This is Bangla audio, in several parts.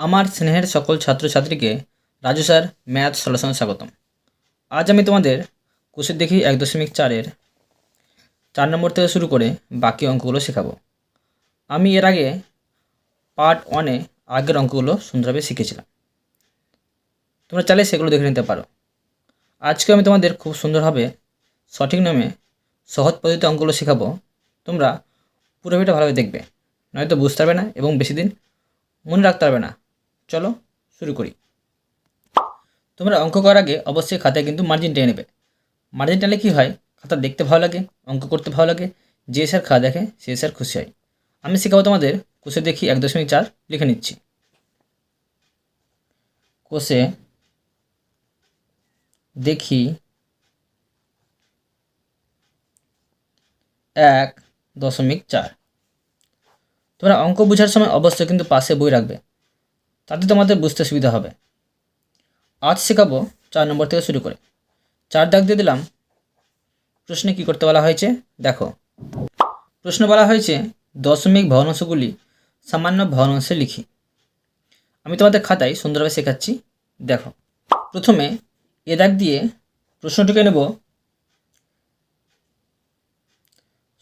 আমার স্নেহের সকল ছাত্রছাত্রীকে রাজু স্যার, ম্যাথ সলিউশনে স্বাগতম। আজ আমি তোমাদের কোষের দেখি এক দশমিক চারের চার নম্বর থেকে শুরু করে বাকি অঙ্কগুলো শেখাবো। আমি এর আগে পার্ট ওয়ানে আগের অঙ্কগুলো সুন্দরভাবে শিখেছিলাম। তোমরা চাইলে সেগুলো দেখে নিতে পারো। আজকে আমি তোমাদের খুব সুন্দরভাবে সঠিক নামে সহজ পদ্ধতিতে অঙ্কগুলো শেখাবো। তোমরা পুরোপুরিটা ভালোভাবে দেখবে, নয়তো বুঝতে পারবে না এবং বেশি দিন মনে রাখতে পারবে না। চলো শুরু করি। তোমরা অঙ্ক করার আগে অবশ্যই খাতায় কিন্তু মার্জিন টেনে নেবে। মার্জিন টানলে কী হয়? খাতা দেখতে ভালো লাগে, অঙ্ক করতে ভালো লাগে, যে স্যার খাতা দেখে সে স্যার খুশি হয়। আমি শেখাবো তোমাদের কোষে দেখি এক দশমিক চার লিখে নিচ্ছি। কোষে দেখি এক দশমিক চার। তোমরা অঙ্ক বোঝার সময় অবশ্যই কিন্তু পাশে বই রাখবে। তাতে তোমাদের বুঝতে সুবিধা হবে। আজ শেখাবো চার নম্বর থেকে শুরু করে। চার দাগ দিয়ে দিলাম। প্রশ্নে কী করতে বলা হয়েছে? দেখো। প্রশ্ন বলা হয়েছে, দশমিক ভগ্নাংশগুলি সামান্য ভগ্নাংশে লিখি। আমি তোমাদের খাতায় সুন্দরভাবে শেখাচ্ছি। দেখো। প্রথমে এ দাগ দিয়ে প্রশ্নটিকে নেব।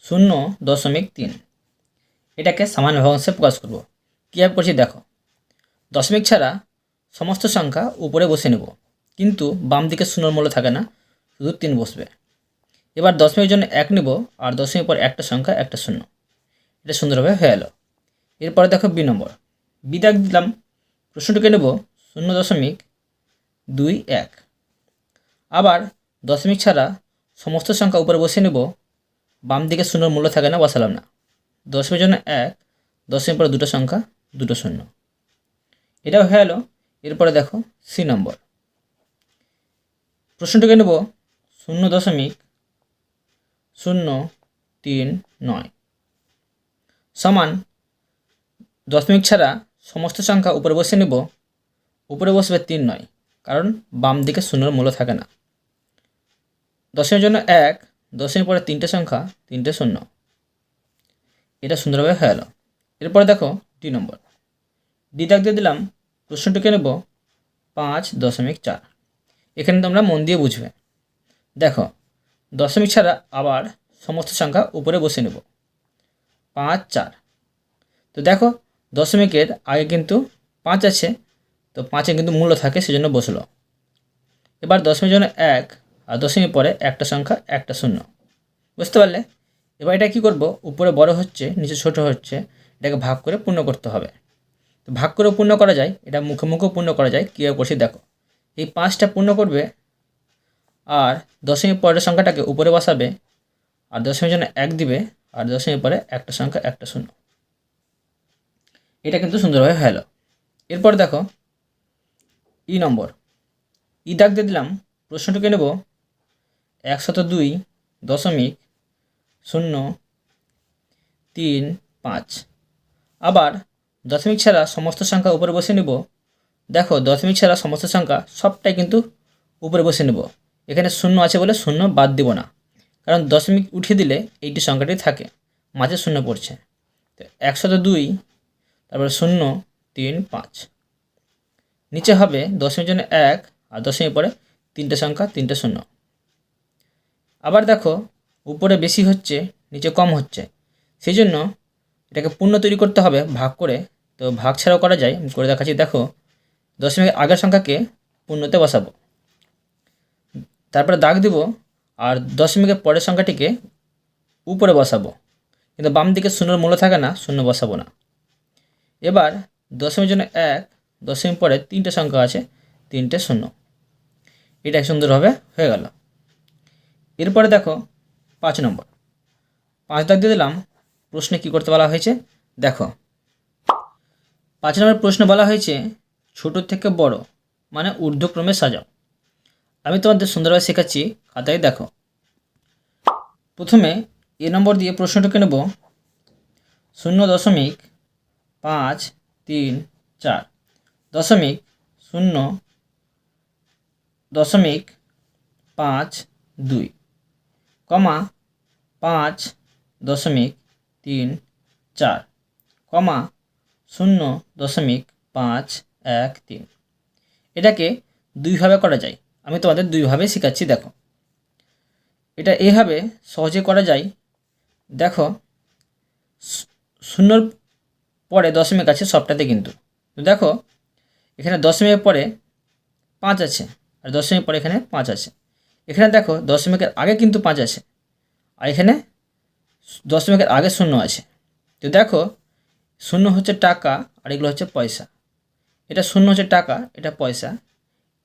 শূন্য দশমিক তিন। এটাকে সামান্য ভগ্নাংশে প্রকাশ করব। কীভাবে করছি? দেখো। দশমিক ছাড়া সমস্ত সংখ্যা উপরে বসে নেব। কিন্তু বাম দিকে শূন্যর মূল্য থাকে না, শুধু তিন বসবে। এবার দশমিকের জন্য এক নেব আর দশমিক পর একটা সংখ্যা, একটা শূন্য। এটা সুন্দরভাবে হয়ে গেল এরপরে দেখো বি নম্বর। বি দাগ দিলাম। প্রশ্নটিকে নেব শূন্য দশমিক দুই এক। আবার দশমিক ছাড়া সমস্ত সংখ্যা উপরে বসে নেব, বাম দিকে শূন্যর মূল্য থাকে না, বসালাম না। দশমিকের জন্য এক দশমিক পরে দুটো সংখ্যা, দুটো শূন্য। এটাও হয়ে গেল। এরপরে দেখো সি নম্বর প্রশ্নটিকে নেব শূন্য দশমিক শূন্য তিন নয় সমান দশমিক ছাড়া সমস্ত সংখ্যা উপরে বসে নেব। উপরে বসবে তিন নয়, কারণ বাম দিকে শূন্যর মূল্য থাকে না। দশমিকের জন্য এক দশমিক পরে তিনটে সংখ্যা, তিনটে শূন্য। এটা সুন্দরভাবে হয়ে গেল। এরপরে দেখো দুই নম্বর দাগ দিয়ে দিলাম প্রশ্নটিকে নেব? পাঁচ দশমিক চার। এখানে তোমরা মন দিয়ে বুঝবে। দেখো, দশমিক ছাড়া আবার সমস্ত সংখ্যা উপরে বসে নেব। পাঁচ চার। তো দেখো, দশমিকের আগে কিন্তু পাঁচ আছে, তো পাঁচে কিন্তু মূল্য থাকে, সেজন্য বসল। এবার দশমিক জন্য এক আর দশমিক পরে একটা সংখ্যা, একটা শূন্য। বুঝতে পারলে? এবার এটা কী করব? উপরে বড় হচ্ছে, নিচে ছোট হচ্ছে, এটাকে ভাগ করে পূর্ণ করতে হবে। ভাগ করেও পূর্ণ করা যায়, এটা মুখে মুখেও পূর্ণ করা যায় কীভাবে করছি দেখো। এই পাঁচটা পূর্ণ করবে আর দশমিক পরের সংখ্যাটাকে উপরে বসাবে, আর দশমিক জন্য এক দিবে, আর দশমিক পরে একটা সংখ্যা, একটা শূন্য। এটা কিন্তু সুন্দরভাবে গেল। এরপর দেখো, ই নম্বর। ই দাগ দিয়ে দিলাম, প্রশ্নটিকে নেব, একশত দুই দশমিক শূন্য তিন পাঁচ। আবার দশমিক ছাড়া সমস্ত সংখ্যা উপরে বসে নেব। দেখো, দশমিক ছাড়া সমস্ত সংখ্যা সবটাই কিন্তু উপরে বসে নেব। এখানে শূন্য আছে বলে শূন্য বাদ দিব না। কারণ দশমিক উঠিয়ে দিলে এইটি সংখ্যাটি থাকে, মাঝে শূন্য পড়ছে। তো একশত দুই, তারপরে শূন্য, তিন, পাঁচ। নিচে হবে দশমিক জন্য এক, আর দশমিক পরে তিনটে সংখ্যা, তিনটে শূন্য। আবার দেখো, উপরে বেশি হচ্ছে, নিচে কম হচ্ছে। সেই জন্য এটাকে পূর্ণ তৈরি করতে হবে ভাগ করে। তো ভাগ ছাড়াও করা যায় করে দেখাচ্ছি, দেখো দশমিক আগের সংখ্যাকে পূর্ণতে বসাবো। তারপরে দাগ দিব আর দশমিকের পরের সংখ্যাটিকে উপরে বসাবো। কিন্তু বাম দিকে শূন্যর মূল্য থাকে না, শূন্য বসাবো না। এবার দশমিক জন্য এক দশমিক পরে তিনটে সংখ্যা আছে, তিনটে শূন্য। এটা সুন্দরভাবে হয়ে গেল। এরপরে দেখো, পাঁচ নম্বর। পাঁচ দাগ দিয়ে দিলাম প্রশ্নে কী করতে বলা হয়েছে? দেখো। পাঁচ নম্বর প্রশ্ন বলা হয়েছে, ছোট থেকে বড় মানে ঊর্ধ্বক্রমে সাজাও। আমি তোমাদের সুন্দরভাবে শেখাচ্ছি, খাতায় দেখো। প্রথমে এ নম্বর দিয়ে প্রশ্নটাকে নেব। শূন্য দশমিক পাঁচ তিন চার। দশমিক শূন্য দশমিক পাঁচ দুই, কমা পাঁচ দশমিক তিন, চার। কমা শূন্য দশমিক পাঁচ এক তিন। এটাকে দুইভাবে করা যায়। আমি তোমাদের দুইভাবে শেখাচ্ছি, দেখো। এটা এইভাবে সহজে করা যায়। দেখো, শূন্যর পরে দশমিক আছে সবটাতে কিন্তু। দেখো, এখানে দশমিকের পরে পাঁচ আছে আর দশমিক পরে এখানে পাঁচ আছে। এখানে দেখো, দশমিকের আগে কিন্তু পাঁচ আছে। আর এখানে দশমিকের আগে শূন্য আছে। তো দেখো, শূন্য হচ্ছে টাকা আর এগুলো হচ্ছে পয়সা। এটা শূন্য হচ্ছে টাকা, এটা পয়সা।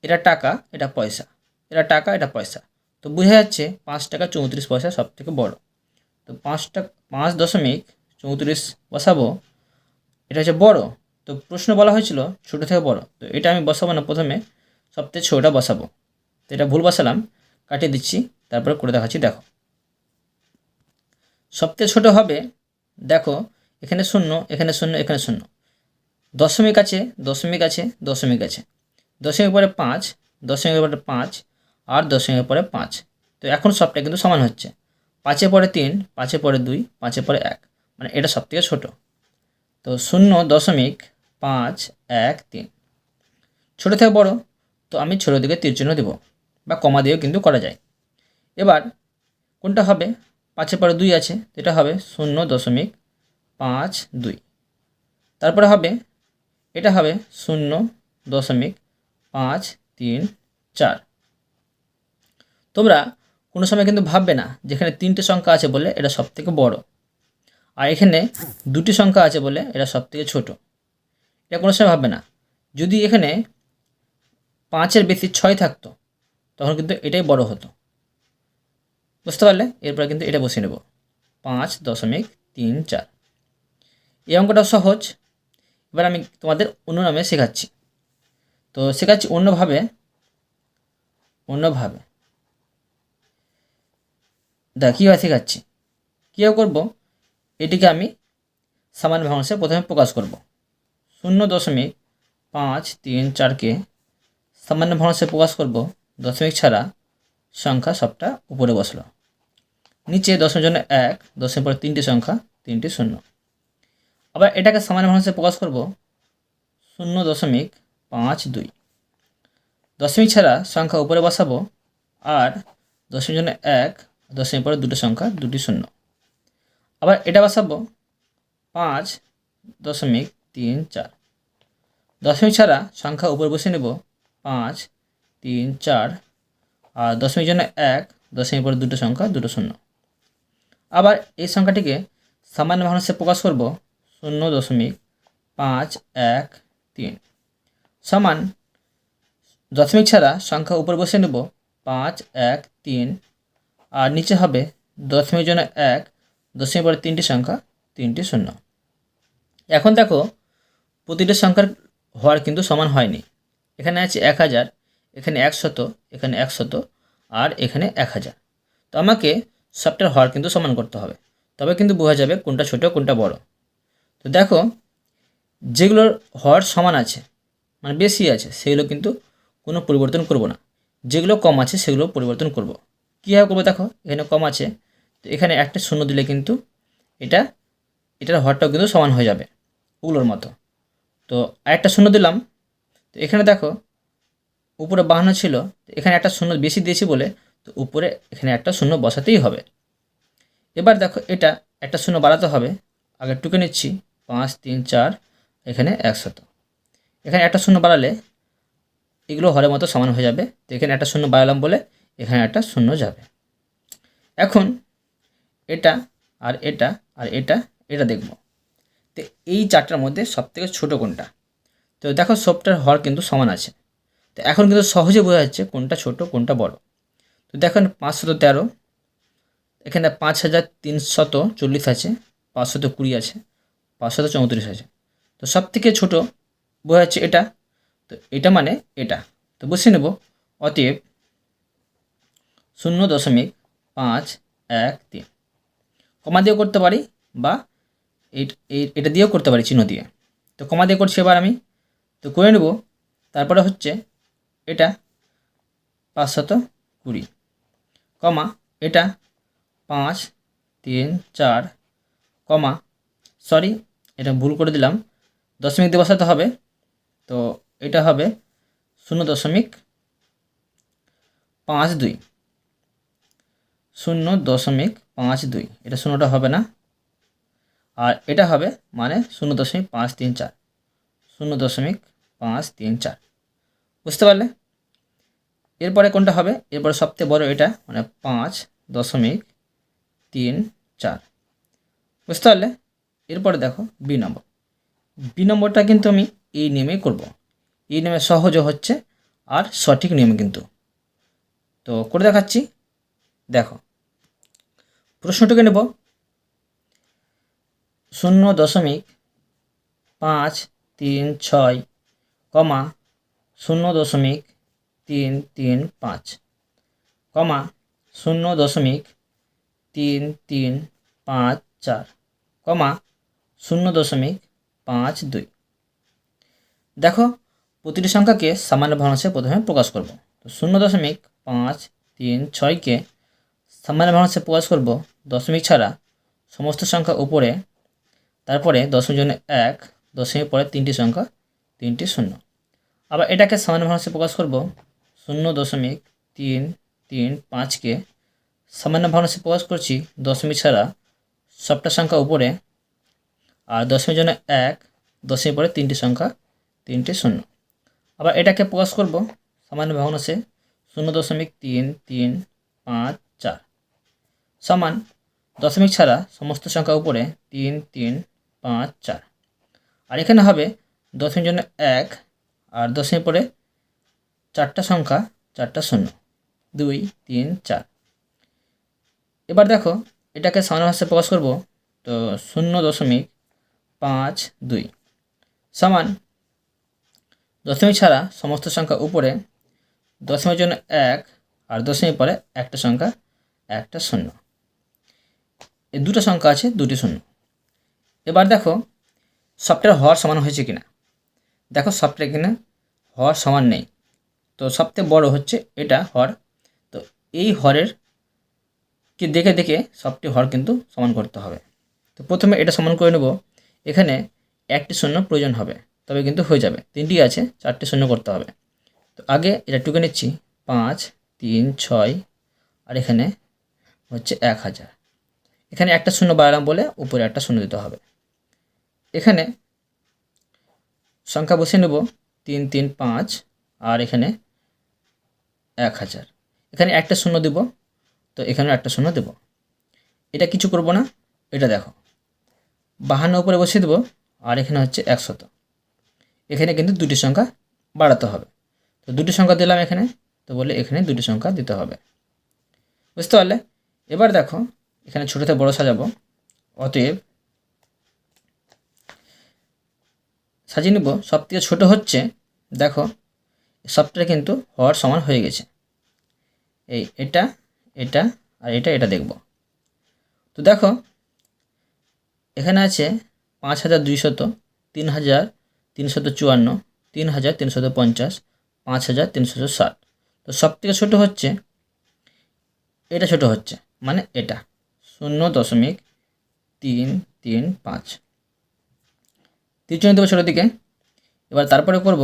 এটা টাকা, এটা পয়সা। এটা টাকা, এটা পয়সা। তো বোঝা যাচ্ছে পাঁচ টাকা চৌত্রিশ পয়সা সব থেকে বড়। তো পাঁচ টাকা পাঁচ দশমিক চৌত্রিশ বসাবো, এটা হচ্ছে বড়। তো প্রশ্ন বলা হয়েছিল ছোটো থেকে বড়। তো এটা আমি বসাবো না প্রথমে সবথেকে ছোটোটা বসাবো। তো এটা ভুল বসালাম, কাটিয়ে দিচ্ছি, তারপরে করে দেখাচ্ছি, দেখো। সবথেকে ছোট হবে, দেখো, এখানে শূন্য এখানে শূন্য এখানে শূন্য। দশমিক আছে দশমিক আছে দশমিক আছে। দশমিক পরে পাঁচ দশমিকের পরে পাঁচ, আর দশমিকের পরে পাঁচ। তো এখন সবটা কিন্তু সমান হচ্ছে। পাঁচে পরে তিন, পাঁচে পরে দুই, পাঁচে পরে এক। মানে এটা সব থেকে ছোটো। তো শূন্য দশমিক পাঁচ, এক, তিন। ছোটো থেকে বড়, তো আমি ছোটো দিকে তীর চিহ্ন দেবো, বা কমা দিয়েও কিন্তু করা যায়। এবার কোনটা হবে? পাঁচের পরে দুই আছে এটা হবে শূন্য দশমিক পাঁচ দুই। তারপরে হবে, এটা হবে শূন্য দশমিক পাঁচ তিন চার। তোমরা কোনো সময় কিন্তু ভাববে না যেখানে তিনটে সংখ্যা আছে বলে এটা সব থেকে বড়, আর এখানে দুটি সংখ্যা আছে বলে এটা সব থেকে ছোটো। এটা কোনো সময় ভাববে না। যদি এখানে পাঁচের বেশি ছয় থাকতো, তখন কিন্তু এটাই বড় হতো। বুঝতে পারলে? এরপরে কিন্তু এটা বসিয়ে নেব। পাঁচ দশমিক তিন চার। এই অঙ্কটা সহজ। এবার আমি তোমাদের অন্য নামে শেখাচ্ছি। তো শেখাচ্ছি অন্যভাবে। অন্যভাবে। দেখ, কীভাবে শেখাচ্ছি? কীভাবে করব? এটিকে আমি সামান্য ভগ্নাংশে প্রথমে প্রকাশ করব। শূন্য দশমিক পাঁচ তিন চারকে সামান্য ভগ্নাংশে প্রকাশ করব। দশমিক ছাড়া সংখ্যা সবটা উপরে বসল। নিচে দশের জন্য এক দশের পরে তিনটি সংখ্যা, তিনটি শূন্য। আবার এটাকে সামান্য ভগ্নাংশে প্রকাশ করব শূন্য দশমিক পাঁচ দুই। দশমিক ছাড়া সংখ্যা উপরে বসাবো আর দশের জন্য এক দশের পরে দুটো সংখ্যা, দুটি শূন্য। আবার এটা বসাবো পাঁচ দশমিক তিন চার। দশমিক ছাড়া সংখ্যা উপরে বসে নেব পাঁচ, তিন, চার। আর দশমিক জন্য এক, দশমিক পরে দুটো সংখ্যা, দুটো শূন্য। আবার এই সংখ্যাটিকে সামান্য ভগ্নাংশে প্রকাশ করব শূন্য দশমিক পাঁচ এক তিন। সমান দশমিক ছাড়া সংখ্যা উপর বসে নেব পাঁচ এক তিন, আর নিচে হবে দশমিক জন্য এক দশমিক পরে তিনটি সংখ্যা, তিনটি শূন্য। এখন দেখো প্রতিটি সংখ্যার হওয়ার কিন্তু সমান হয়নি। এখানে আছে এক হাজার, এখানে একশত এখানে একশত আর এখানে এক হাজার। তো আমাকে সবটার হওয়ার কিন্তু সমান করতে হবে। তবে কিন্তু বোঝা যাবে কোনটা ছোটো, কোনটা বড়। তো দেখো, যেগুলোর হওয়ার সমান আছে মানে বেশি আছে, সেগুলো কিন্তু কোনো পরিবর্তন করব না। যেগুলো কম আছে, সেগুলো পরিবর্তন করব। কীভাবে করব দেখো, এখানে কম আছে, তো এখানে একটা শূন্য দিলে কিন্তু এটা, এটার হরটাও কিন্তু সমান হয়ে যাবে, ওগুলোর মতো। তো আরেকটা শূন্য দিলাম, তো এখানে দেখো, উপরে বাহান্ন ছিল এখানে একটা শূন্য বেশি দিয়েছি বলে তো উপরে এখানে একটা শূন্য বসাতেই হবে। এবার দেখো এটা একটা শূন্য বাড়াতে হবে। আগে টুকে নিচ্ছি। পাঁচ, তিন, চার, এখানে একশত এখানে একটা শূন্য বাড়ালে এগুলো হরের মতো সমান হয়ে যাবে। তো এখানে একটা শূন্য বাড়ালাম বলে এখানে একটা শূন্য যাবে। এখন এটা আর এটা আর এটা এটা দেখব। তো এই চারটার মধ্যে সবথেকে ছোটো কোনটা? তো দেখো সবটার হর কিন্তু সমান আছে। তো এখন কিন্তু সহজে বোঝা যাচ্ছে কোনটা ছোট, কোনটা বড়। তো দেখেন পাঁচশত তেরো। এখানে পাঁচ হাজার তিনশত চল্লিশ আছে, পাঁচশত কুড়ি আছে, পাঁচশত চৌত্রিশ আছে। তো সব থেকে ছোটো বোঝা যাচ্ছে এটা। তো এটা মানে এটা। তো বসে নেব, অতএব শূন্য দশমিক পাঁচ এক তিন। কমা দিয়েও করতে পারি বা এটা দিয়েও করতে পারি চিহ্ন দিয়ে। তো কমা দিয়ে করছি এবার আমি। তো করে নেব, তারপরে হচ্ছে এটা, পাঁচশত কুড়ি। কমা, এটা পাঁচ, তিন, চার, কমা। সরি, এটা ভুল করে দিলাম। দশমিক দিয়ে বসাতে হবে। তো এটা হবে শূন্য দশমিক পাঁচ দুই। শূন্য দশমিক পাঁচ দুই। এটা শূন্যটা হবে না। আর এটা হবে মানে শূন্য দশমিক পাঁচ তিন চার। শূন্য দশমিক পাঁচ তিন চার। বুঝতে পারলে? এরপরে কোনটা হবে? এরপরে সবচেয়ে বড় এটা মানে পাঁচ দশমিক তিন চার। বুঝতে পারলে? এরপরে দেখো বি নম্বর। বি নম্বরটা কিন্তু আমি এই নিয়মেই করব। এই নিয়মে সহজও হচ্ছে আর সঠিক নিয়ম কিন্তু। তো করে দেখাচ্ছি। দেখো, প্রশ্নটাকে নেব। শূন্য দশমিক পাঁচ তিন ছয়, কমা শূন্য দশমিক তিন তিন পাঁচ। কমা শূন্য দশমিক তিন তিন পাঁচ চার। কমা শূন্য দশমিক পাঁচ দুই। দেখো, প্রতিটি সংখ্যাকে সামান্য ভগ্নাংশে প্রথমে প্রকাশ করব। তো শূন্য দশমিক পাঁচ তিন ছয়কে সামান্য ভগ্নাংশে প্রকাশ করব দশমিক ছাড়া সমস্ত সংখ্যা উপরে। তারপরে দশমিক জন্য এক, দশমিক পরে তিনটি সংখ্যা, তিনটি শূন্য। আবার এটাকে সামান্য ভগ্নাংশে প্রকাশ করব শূন্য দশমিক তিন তিন পাঁচকে সামান্য ভগ্নাংশে প্রকাশ করছি, দশমিক ছাড়া সবটা সংখ্যা উপরে আর দশমিক জন্য এক, দশমিক পরে তিনটি সংখ্যা, তিনটি শূন্য। আবার এটাকে প্রকাশ করব, সামান্য ভগ্নাংশে শূন্য দশমিক তিন তিন পাঁচ চার। সমান দশমিক ছাড়া সমস্ত সংখ্যা উপরে তিন তিন পাঁচ চার। আর এখানে হবে দশমিক জন্য এক আর দশমিক পরে চারটা সংখ্যা, চারটা শূন্য। দুই, তিন, চার। এবার দেখো, এটাকে সামান্য ভাষায় প্রকাশ করব, তো শূন্য দশমিক পাঁচ দুই। সমান দশমিক ছাড়া সমস্ত সংখ্যা উপরে দশমিক জন্য এক আর দশমিক পরে একটা সংখ্যা, একটা শূন্য। এই দুটো সংখ্যা আছে, দুটি শূন্য। এবার দেখো সবটার হওয়ার সমান হয়েছে কিনা। দেখো সবটা এখানে হওয়ার সমান নেই। তো সবথেকে বড় হচ্ছে এটা হর। তো এই হরের কি দেখে দেখে সবটি হর কিন্তু সমান করতে হবে। তো প্রথমে এটা সমান করে নেব। এখানে একটি শূন্য প্রয়োজন হবে, তবে কিন্তু হয়ে যাবে। তিনটি আছে, চারটি শূন্য করতে হবে। তো আগে এটা টুকে নিচ্ছি, পাঁচ, তিন, ছয়, আর এখানে হচ্ছে এক হাজার। এখানে একটা শূন্য বাড়ালাম বলে উপরে একটা শূন্য দিতে হবে। এখানে সংখ্যা বসিয়ে নেব, তিন তিন, পাঁচ আর এখানে এক হাজার। এখানে একটা শূন্য দেব, তো এখানেও একটা শূন্য দেব। এটা কিছু করব না, এটা দেখো। বাহান্ন উপরে বসিয়ে দেবো, আর এখানে হচ্ছে একশত। এখানে কিন্তু দুটি সংখ্যা বাড়াতে হবে। তো দুটি সংখ্যা দিলাম এখানে, তো বলে এখানে দুটি সংখ্যা দিতে হবে। বুঝতে পারলে? এবার দেখো, এখানে ছোটো থেকে বড়ো সাজাবো। অতএব সাজিয়ে নেব। সব থেকে ছোটো হচ্ছে, দেখো সবটা কিন্তু হওয়ার সমান হয়ে গেছে। এই এটা এটা আর এটা এটা দেখব। তো দেখো, এখানে আছে পাঁচ হাজার দুইশত তিন হাজার তিনশত চুয়ান্ন, তিন হাজার তিনশত পঞ্চাশ, পাঁচ হাজার তিনশত ষাট। তো সব থেকে ছোটো হচ্ছে, এটা ছোটো হচ্ছে মানে এটা। শূন্য দশমিক তিন তিন পাঁচ। তৃতীয় দেবো ছোটোর দিকে। এবার তারপরে করব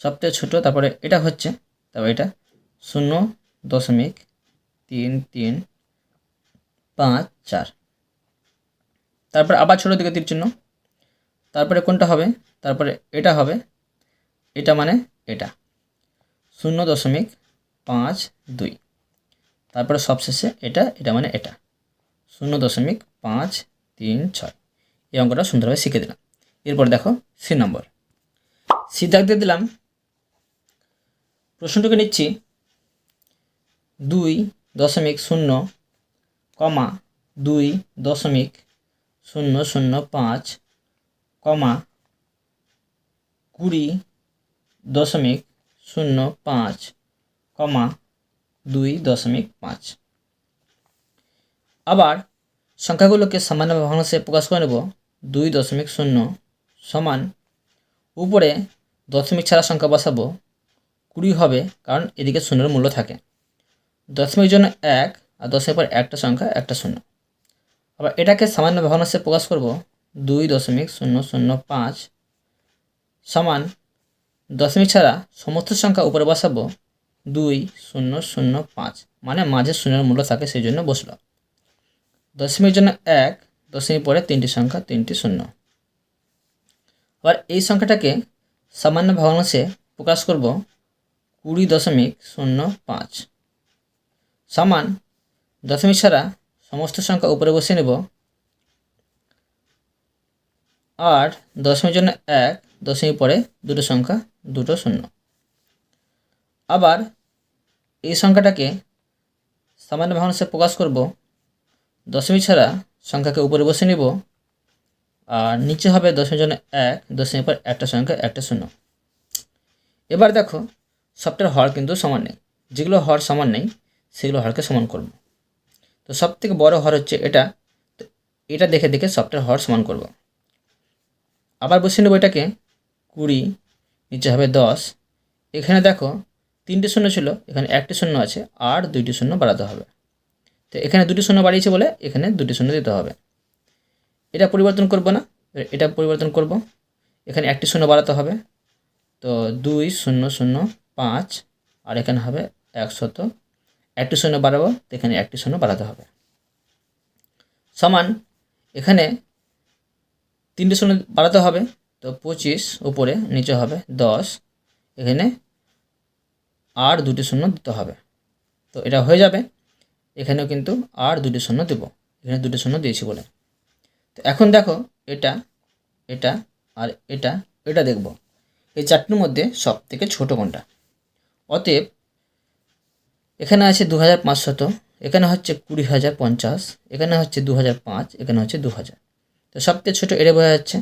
সবথেকে ছোটো, তারপরে এটা হচ্ছে, তারপর এটা শূন্য দশমিক তিন তিন পাঁচ চার। তারপরে আবার ছোটো দিকে তীর তারপরে কোনটা হবে? তারপরে এটা হবে, এটা মানে এটা। শূন্য দশমিক পাঁচ দুই। তারপরে সবশেষে এটা এটা মানে এটা। শূন্য দশমিক পাঁচ তিন ছয়। এই অঙ্কটা সুন্দরভাবে শিখে দিলাম। এরপর দেখো সি নম্বর। সি দাগ দিয়ে দিলাম প্রশ্নটুকু নিচ্ছি। দুই দশমিক শূন্য কমা দুই দশমিক শূন্য শূন্য পাঁচ কমা কুড়ি দশমিক শূন্য পাঁচ কমা দুই দশমিক পাঁচ। আবার সংখ্যাগুলোকে সামান্য ভগ্নাংশে প্রকাশ করে নেব। দুই দশমিক শূন্য সমান উপরে দশমিক ছাড়া সংখ্যা বসাবো। কুড়ি হবে, কারণ এদিকে শূন্যের মূল্য থাকে। দশমিক জন্য এক আর দশের পর একটা সংখ্যা একটা শূন্য। আবার এটাকে সামান্য ভগ্নাংশে প্রকাশ করব, দুই দশমিক শূন্য শূন্য পাঁচ সমান দশমিক ছাড়া সমস্ত সংখ্যা উপরে বসাবো, দুই শূন্য শূন্য পাঁচ মানে মাঝে শূন্যের মূল্য থাকে সেই জন্য বসল। দশমিক জন্য এক, দশমিক পরে তিনটি সংখ্যা তিনটি শূন্য। আবার এই সংখ্যাটাকে সামান্য ভগ্নাংশে প্রকাশ করব কুড়ি দশমিক শূন্য পাঁচ। সমান দশমিক ছাড়া সমস্ত সংখ্যা উপরে বসে নেব। আর দশমিক জন্য এক, দশমিক পরে দুটো সংখ্যা দুটো শূন্য। আবার এই সংখ্যাটাকে সামান্য ভগ্নাংশে প্রকাশ করব। দশমিক ছাড়া সংখ্যাকে উপরে বসে নিব। আর নিচে হবে দশমিক জন্য এক, দশমিক পর একটা সংখ্যা, একটা শূন্য। এবার দেখো সবটার হর কিন্তু সমান নেই। যেগুলো হর সমান নেই, সেগুলো হরকে সমান করব। তো সব থেকে বড় হর হচ্ছে এটা। তো এটা দেখে দেখে সবটার হর সমান করব। আবার বসিয়ে নেব এটাকে কুড়ি, নিচে হবে দশ। এখানে দেখো তিনটে শূন্য ছিল, এখানে একটি শূন্য আছে, আর দুইটি শূন্য বাড়াতে হবে। তো এখানে দুটি শূন্য বাড়িয়েছে বলে এখানে দুটি শূন্য দিতে হবে। এটা পরিবর্তন করব না এটা পরিবর্তন করব। এখানে একটি শূন্য বাড়াতে হবে। তো দুই শূন্য শূন্য পাঁচ, আর এখানে হবে একশত একটি শূন্য বাড়াবো, তো এখানে একটি শূন্য বাড়াতে হবে। সমান, এখানে তিনটে শূন্য বাড়াতে হবে, তো পঁচিশ উপরে, নিচে হবে দশ। এখানে আর দুটি শূন্য দিতে হবে। তো এটা হয়ে যাবে। এখানেও কিন্তু আর দুটি শূন্য দেব। এখানে দুটি শূন্য দিয়েছি বলে। তো এখন দেখো, এটা এটা, আর এটা এটা দেখব। এই চারটির মধ্যে সব থেকে ছোটো কোনটা? অতএব এখানে আছে দু হাজার পাঁচশত, এখানে হচ্ছে কুড়ি হাজার পঞ্চাশ, এখানে হচ্ছে দু হাজার পাঁচ, এখানে হচ্ছে দু হাজার তো সবথেকে ছোটো এটা বোঝা যাচ্ছে,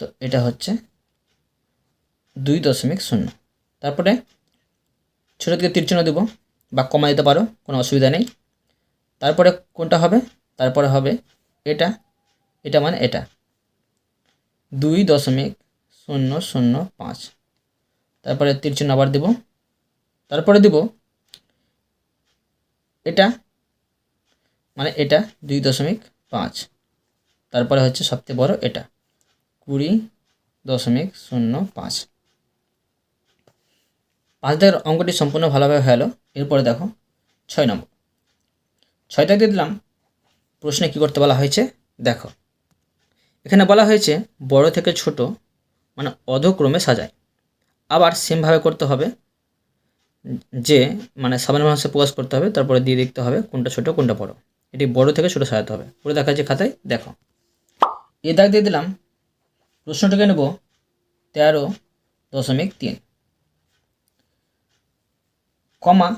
তো এটা হচ্ছে দুই দশমিক শূন্য। তারপরে ছোটো থেকে তীর চিহ্ন দেবো, বা কমা দিতে পারো, কোনো অসুবিধা নেই। তারপরে কোনটা হবে? তারপরে হবে এটা এটা মানে এটা। দুই দশমিক শূন্য শূন্য পাঁচ। তারপরে তীর চিহ্ন আবার দেব তারপরে দেব এটা মানে এটা দুই দশমিক পাঁচ। তারপরে হচ্ছে সবচেয়ে বড় এটা, কুড়ি দশমিক শূন্য পাঁচ। পাঁচ দাগের অঙ্কটি সম্পূর্ণ ভালোভাবে হয়ে গেলো এরপরে দেখো ছয় নম্বর। ছয়টা দিয়ে দিলাম, প্রশ্নে কী করতে বলা হয়েছে? দেখো, এখানে বলা হয়েছে বড় থেকে ছোট মানে অধক্রমে সাজায়। আবার সেমভাবে করতে হবে যে মানে সামান্য ভাষায় প্রকাশ করতে হবে, তারপরে দিয়ে দেখতে হবে কোনটা ছোট, কোনটা বড়। এটি বড় থেকে ছোট সাজাতে হবে। করে দেখা যাচ্ছে খাতায়, দেখো। এ দাগ দিয়ে দিলাম প্রশ্নটাকে নেব? তেরো দশমিক তিন। কমা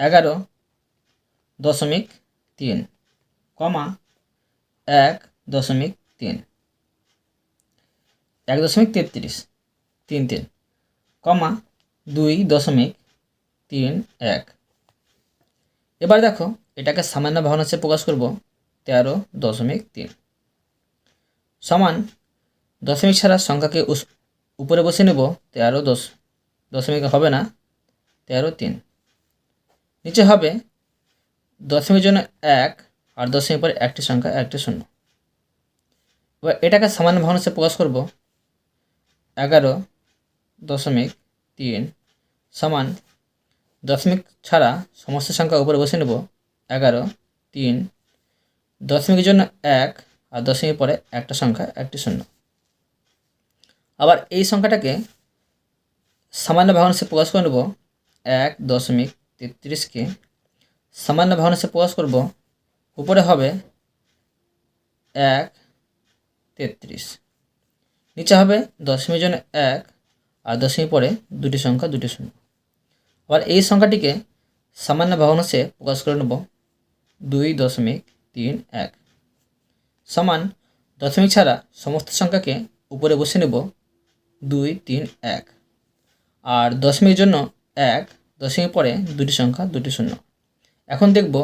এগারো দশমিক তিন। কমা এক দশমিক তিন। এক দশমিক তেত্রিশ। তিন তিন। কমা দুই দশমিক তিন এক। এবার দেখো, এটাকে সামান্য ভগ্নাংশে প্রকাশ করব, তেরো দশমিক তিন। সমান দশমিক ছাড়া সংখ্যাকে উপরে বসে নেব, তেরো দশ দশমিক হবে না, তেরো তিন। নিচে হবে দশমিকের জন্য এক আর দশমিক পরে একটি সংখ্যা, একটি শূন্য। এবার এটাকে সামান্য ভগ্নাংশে প্রকাশ করব, এগারো দশমিক তিন সমান দশমিক ছাড়া সমস্ত সংখ্যা উপরে বসে নেব এগারো, তিন, দশমিকের জন্য এক আর দশমিক পরে একটা সংখ্যা, একটি শূন্য। আবার এই সংখ্যাটাকে সামান্য ভগ্নাংশে প্রকাশ করে নেব এক দশমিক তেত্রিশকে সামান্য ভগ্নাংশে প্রকাশ করব উপরে হবে এক তেত্রিশ। নিচে হবে দশমিক জন্য এক আর দশমিক পরে দুটি সংখ্যা, দুটি শূন্য। আবার এই সংখ্যাটিকে সামান্য ভগ্নাংশে প্রকাশ করে নেব দুই দশমিক তিন এক। সমান দশমিক ছাড়া সমস্ত সংখ্যাকে উপরে বসে নেব দুই তিন এক। আর দশমিকের জন্য এক দশমিক পরে দুটি সংখ্যা, দুটি শূন্য। এখন দেখব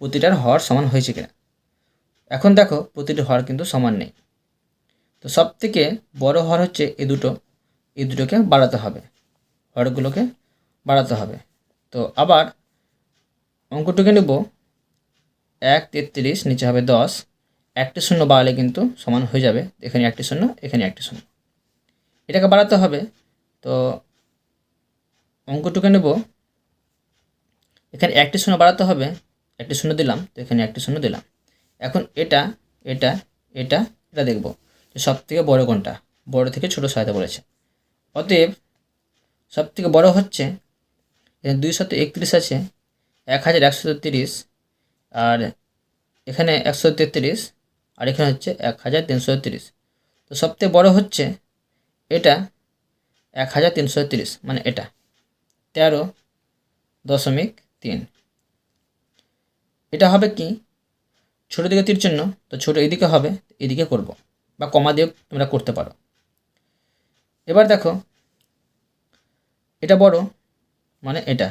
প্রতিটার হর সমান হয়েছে কিনা। এখন দেখো প্রতিটি হর কিন্তু সমান নেই। তো সব থেকে বড় হর হচ্ছে এই দুটো। এই দুটোকে বাড়াতে হবে। হরগুলোকে বাড়াতে হবে। তো আবার অঙ্কটুকে নেব। এক, তেত্রিশ, নিচে হবে দশ। একটি শূন্য বাড়ালে কিন্তু সমান হয়ে যাবে। এখানে একটি শূন্য, এখানে একটি শূন্য। এটাকে বাড়াতে হবে। তো অঙ্কটুকে নেব। এখানে একটি শূন্য বাড়াতে হবে। একটি শূন্য দিলাম, তো এখানে একটি শূন্য দিলাম। এখন এটা এটা এটা এটা দেখব যে সব থেকে বড়ো কোনটা? বড় থেকে ছোট সহায়তা বলেছে। অতএব সব থেকে বড়ো হচ্ছে এখানে দুইশত একত্রিশ আছে, এক হাজার একশো তিরিশ আর এখানে একশো তেত্রিশ, আর এখানে হচ্ছে এক হাজার তিনশো তিরিশ তো সবথেকে বড় হচ্ছে এটা এক হাজার তিনশো তিরিশ মানে এটা, তেরো দশমিক তিন। এটা হবে কি? ছোটো দিকে তীর চিহ্ন, তো ছোটো এদিকে হবে, এদিকে করব, বা কমা দিয়ে তোমরা করতে পারো। এবার দেখো, এটা বড় মানে এটা।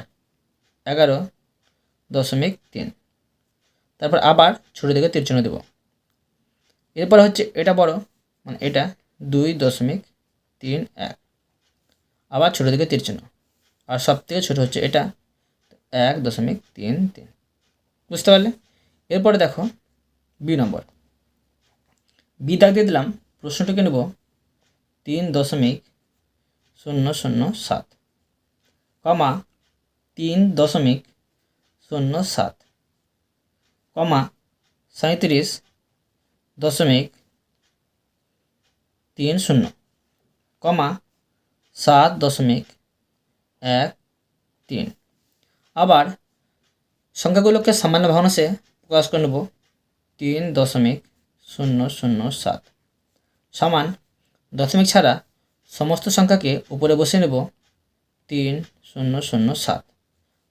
এগারো দশমিক তিন। তারপর আবার ছোটো দিকে তীর চিহ্ন দেব। এরপর হচ্ছে এটা বড় মানে এটা দুই দশমিক তিন এক। আবার ছোটো দিকে তীর চিহ্ন আর সব থেকে ছোটো হচ্ছে এটা, এক দশমিক তিন তিন। বুঝতে পারলে? এরপরে দেখো বি নম্বর। বি দাগ দিয়ে দিলাম, প্রশ্নটিকে নেব তিন দশমিক শূন্য শূন্য সাত। কমা তিন দশমিক শূন্য সাত। কমা সাঁত্রিশ দশমিক তিন শূন্য। কমা সাত দশমিক এক তিন। আবার সংখ্যাগুলোকে সামান্য ভগ্নাংশে প্রকাশ করে নেব। তিন দশমিক শূন্য শূন্য সাত। সমান দশমিক ছাড়া সমস্ত সংখ্যাকে উপরে বসিয়ে নেব। তিন শূন্য শূন্য সাত।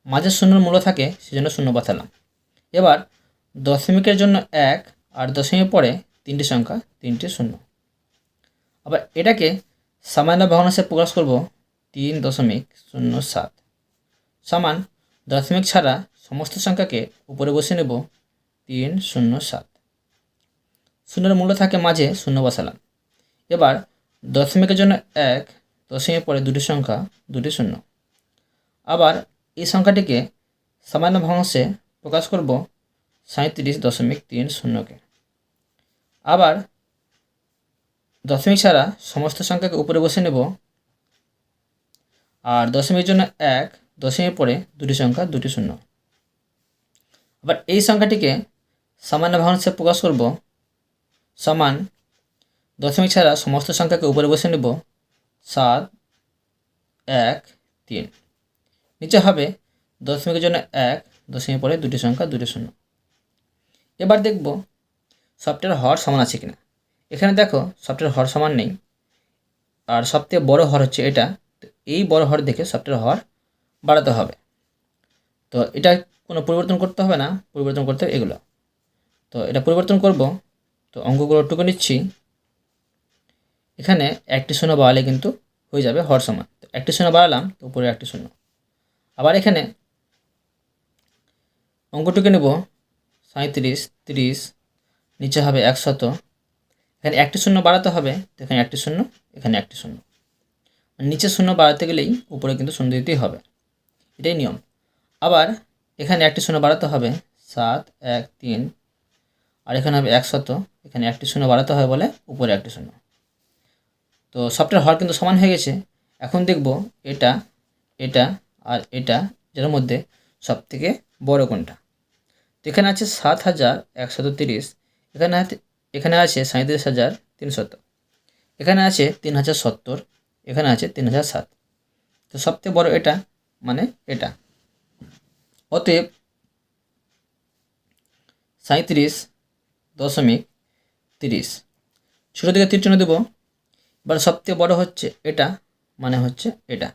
মাঝের শূন্যর মূল্য থাকে, সেজন্য শূন্য বসালাম এবার দশমিকের জন্য এক আর দশমিক পরে তিনটি সংখ্যা, তিনটি শূন্য। আবার এটাকে সামান্য ভগ্নাংশে প্রকাশ করব তিন দশমিক শূন্য সাত। সমান দশমিক ছাড়া সমস্ত সংখ্যাকে উপরে বসে নেব তিন শূন্য সাত। শূন্যের মূল্য থাকে মাঝে, শূন্য বসালাম এবার দশমিকের জন্য এক দশমিক পরে দুটি সংখ্যা, দুটি শূন্য। আবার এই সংখ্যাটিকে সামান্য ভগ্নাংশে প্রকাশ করব সাঁত্রিশ দশমিক তিন শূন্যকে। আবার দশমিক ছাড়া সমস্ত সংখ্যাকে উপরে বসে নেব। আর দশমিকের জন্য এক দশমিক পরে দুটি সংখ্যা, দুটি শূন্য। আবার এই সংখ্যাটিকে সামান্য ভগ্নাংশে প্রকাশ করব সমান দশমিক ছাড়া সমস্ত সংখ্যাকে উপরে বসে নেব সাত, এক, তিন। নিচে হবে দশমিকের জন্য এক দশমিক পরে দুটি সংখ্যা, দুটি শূন্য। এবার দেখব সফটওয়্যার হর সমান আছে কিনা। এখানে দেখো সফটওয়্যার হর সমান নেই। আর সবথেকে বড় হর হচ্ছে এটা। তো এই বড় হর দেখে সফটওয়্যার হর বাড়াতে হবে। তো এটা কোনো পরিবর্তন করতে হবে না, পরিবর্তন করতে হবে এগুলো। তো এটা পরিবর্তন করব। তো অঙ্কগুলো টুকু নিচ্ছি। এখানে একটি শূন্য বাড়ালে কিন্তু হয়ে যাবে হর সমান। তো একটি শূন্য বাড়ালাম, তো উপরে একটি শূন্য। আবার এখানে অঙ্কটুকু নেব সাঁত্রিশ তিরিশ, নিচে হবে একশত। এখানে একটি শূন্য বাড়াতে হবে এখানে একটি শূন্য, এখানে একটি শূন্য। নিচে শূন্য বাড়াতে গেলেই উপরে কিন্তু শূন্য দিতেই হবে। এটাই নিয়ম। আবার এখানে একটি শূন্য বাড়াতে হবে, সাত, এক, তিন। আর এখানে হবে একশত, এখানে একটি শূন্য বাড়াতে হবে বলে উপরে একটি শূন্য। তো সবটার হর কিন্তু সমান হয়ে গেছে। এখন দেখব এটা এটা আর এটা যার মধ্যে সব থেকে বড় কোনটা? এখানে আছে সাত হাজার একশত তিরিশ, এখানে এখানে আছে সাঁত্রিশ হাজার তিনশত, এখানে আছে তিন হাজার সত্তর, এখানে আছে তিন হাজার সাত। তো সবথেকে বড় এটা মানে এটা। অতএব সাঁত্রিশ দশমিক তিরিশ। ছোটো থেকে তীর চিহ্ন দেবো। এবার সবথেকে বড় হচ্ছে এটা মানে হচ্ছে এটা।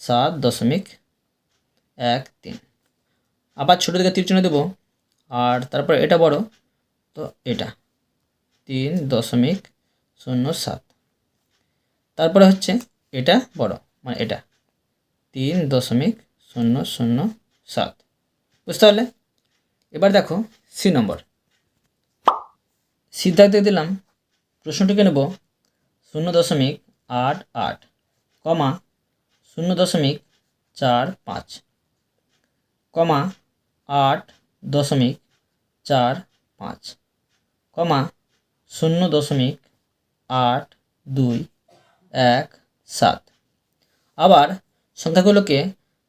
সাত দশমিক এক তিন। আবার ছোটো দিকে তীর দেবো। আর তারপর এটা বড়, তো এটা। তিন দশমিক শূন্য সাত। তারপরে হচ্ছে এটা বড় মানে এটা। তিন দশমিক শূন্য শূন্য সাত। বুঝতে পারলে? এবার দেখো সি নম্বর। সিদ্ধার্থে দিলাম প্রশ্নটিকে নেব শূন্য দশমিক আট আট, কমা শূন্য দশমিক চার পাঁচ। কমা আট দশমিক চার পাঁচ। কমা শূন্য দশমিক আট দুই এক সাত। আবার সংখ্যাগুলোকে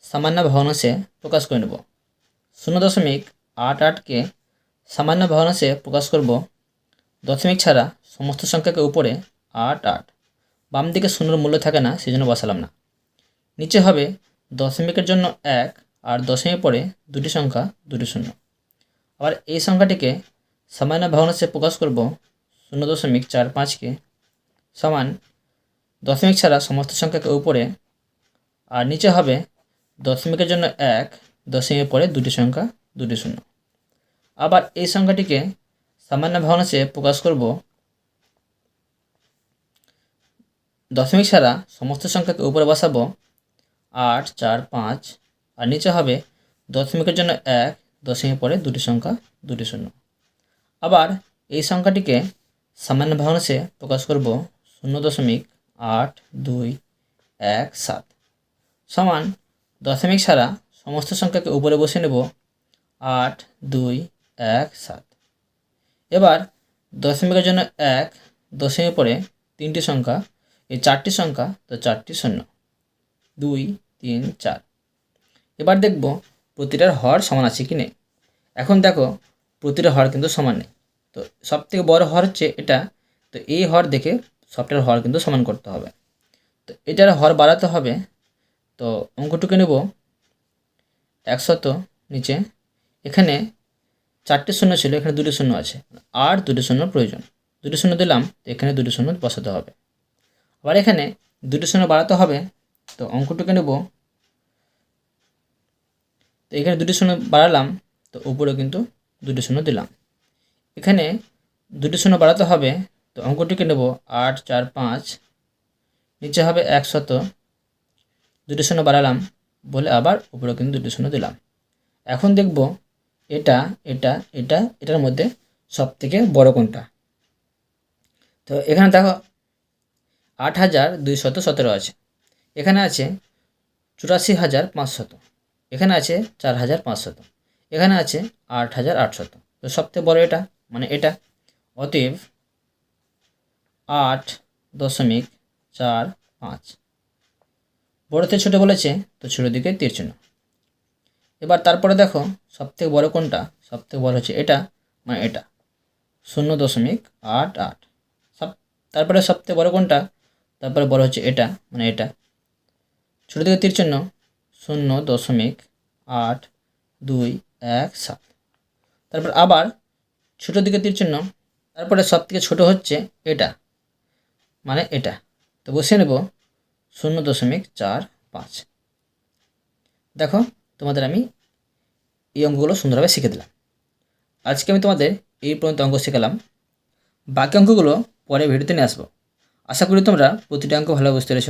সামান্য ভগ্নাংশে প্রকাশ করে নেব। শূন্য দশমিক আট আটকে সামান্য ভগ্নাংশে প্রকাশ করব। দশমিক ছাড়া সমস্ত সংখ্যাকে উপরে আট আট। বাম দিকে শূন্যর মূল্য থাকে না সেই জন্য বসালাম না। নিচে হবে দশমিকের জন্য এক আর দশমিক পরে দুটি সংখ্যা দুটি শূন্য। আবার এই সংখ্যাটিকে সামান্য ভগ্নাংশে প্রকাশ করব শূন্য দশমিক চার পাঁচকে সমান দশমিক ছাড়া সমস্ত সংখ্যাকে উপরে আর নিচে হবে দশমিকের জন্য এক, দশমিক পরে দুটি সংখ্যা দুটি শূন্য। আবার এই সংখ্যাটিকে সামান্য ভগ্নাংশে প্রকাশ করব দশমিক ছাড়া সমস্ত সংখ্যাকে উপরে বসাবো আট, চার, পাঁচ, আর নিচে হবে দশমিকের জন্য এক দশমিক পরে দুটি সংখ্যা, দুটি শূন্য। আবার এই সংখ্যাটিকে সামান্য ভগ্নাংশে প্রকাশ করব শূন্য দশমিক আট, দুই, এক, সাত। সমান দশমিক ছাড়া সমস্ত সংখ্যাকে উপরে বসে নেব আট, দুই, এক, সাত। এবার দশমিকের জন্য এক দশমিক পরে তিনটি সংখ্যা, এই চারটি সংখ্যা তো চারটি শূন্য। দুই তিন, চার। এবার দেখব প্রতিটার হর সমান আছে কি নেই। এখন দেখো প্রতিটা হর কিন্তু সমান নেই। তো সব থেকে বড় হর হচ্ছে এটা। তো এই হর দেখে সবটার হর কিন্তু সমান করতে হবে। তো এটার হর বাড়াতে হবে। তো অঙ্কটুকু নেব। একশত নিচে। এখানে চারটে শূন্য ছিল, এখানে দুটো শূন্য আছে। আর দুটো শূন্য প্রয়োজন। দুটো শূন্য দিলাম, তো এখানে দুটো শূন্য বসাতে হবে। আবার এখানে দুটো শূন্য বাড়াতে হবে। তো অঙ্কটুকু নেব। তো এখানে দুটো শূন্য বাড়ালাম, তো উপরে কিন্তু দুটো শূন্য দিলাম। এখানে দুটো শূন্য বাড়াতে হবে, তো অঙ্কটিকে নেব, আট, চার, পাঁচ, নিচে হবে একশত দুটো শূন্য বাড়ালাম, বলে আবার উপরে কিন্তু দুটো শূন্য দিলাম। এখন দেখব এটা এটা এটা, এটার মধ্যে সব থেকে বড় কোনটা। তো এখানে দেখো, আট হাজার দুইশত সতেরো আছে। এখানে আছে চুরাশি হাজার পাঁচশত। এখানে আছে চার হাজার পাঁচশত। এখানে আছে আট হাজার আটশত। তো সবথেকে বড় এটা মানে এটা। অতএব আট দশমিক চার পাঁচ। বড়তে ছোটো বলেছে, তো ছোটো দিকে তীর চিহ্ন। এবার তারপরে দেখো সবথেকে বড় কোনটা, সবথেকে বড় হচ্ছে এটা মানে এটা। শূন্য দশমিক আট আট। সব, তারপরে সবথেকে বড় কোনটা, তারপরে বড় হচ্ছে এটা মানে এটা। ছোটো থেকে তীর চিহ্ন, শূন্য দশমিক আট দুই এক সাত। তারপর আবার ছোটো দিকে তীর চিহ্ন, তারপরে সব থেকে ছোটো হচ্ছে এটা মানে এটা। তো বসিয়ে নেব শূন্য দশমিক চার পাঁচ। দেখো, তোমাদের আমি এই অঙ্কগুলো সুন্দরভাবে শিখে দিলাম। আজকে আমি তোমাদের এই পর্যন্ত অঙ্ক শেখালাম। বাকি অঙ্কগুলো পরে ভিডিওতে নিয়ে আসব। আশা করি তোমরা প্রতিটি অঙ্ক ভালো বুঝতে পেরেছ।